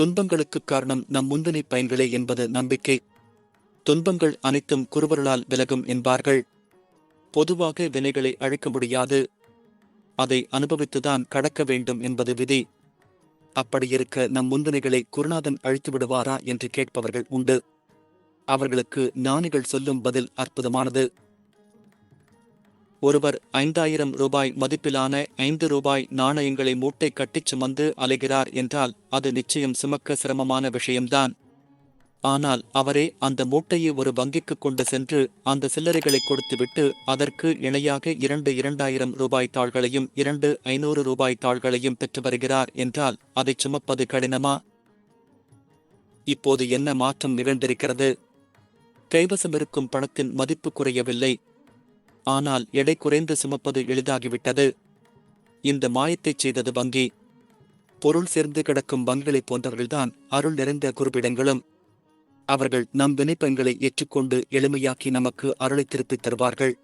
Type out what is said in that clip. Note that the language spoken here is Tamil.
துன்பங்களுக்குக் காரணம் நம் முந்தினை பயன்களே என்பது நம்பிக்கை. துன்பங்கள் அனைத்தும் குருவர்களால் விலகும் என்பார்கள். பொதுவாக வினைகளை அழிக்க முடியாது. அதை அனுபவித்துதான் கடக்க வேண்டும் என்பது விதி. அப்படியிருக்க நம் முந்தனைகளை குருநாதன் அழித்து விடுவாரா என்று கேட்பவர்கள் உண்டு. அவர்களுக்கு ஞானிகள் சொல்லும் பதில் அற்புதமானது. ஒருவர் ஐந்தாயிரம் ரூபாய் மதிப்பிலான ஐந்து ரூபாய் நாணயங்களை மூட்டை கட்டிச் சுமந்து அலைகிறார் என்றால் அது நிச்சயம் சுமக்க சிரமமான விஷயம்தான். ஆனால் அவரே அந்த மூட்டையை ஒரு வங்கிக்கு கொண்டு சென்று அந்த சில்லறைகளை கொடுத்துவிட்டு அதற்கு இணையாக இரண்டு இரண்டாயிரம் ரூபாய் தாள்களையும் இரண்டு ஐநூறு ரூபாய் தாள்களையும் பெற்று வருகிறார் என்றால் அதைச் சுமப்பது கடினமா? இப்போது என்ன மாற்றம் நிகழ்ந்திருக்கிறது? கைவசமிருக்கும் பணத்தின் மதிப்பு குறையவில்லை. ஆனால் எடை குறைந்து சுமப்பது எளிதாகிவிட்டது. இந்த மாயத்தைச் செய்தது வங்கி. பொருள் சேர்ந்து கிடக்கும் வங்கிகளைப் போன்றவர்கள்தான் அருள் நிறைந்த குறிப்பிடங்களும் அவர்கள் நம் வினைப்பங்களை ஏற்றுக்கொண்டு எளிமையாக்கி நமக்கு அருளை திருப்பித் தருவார்கள்.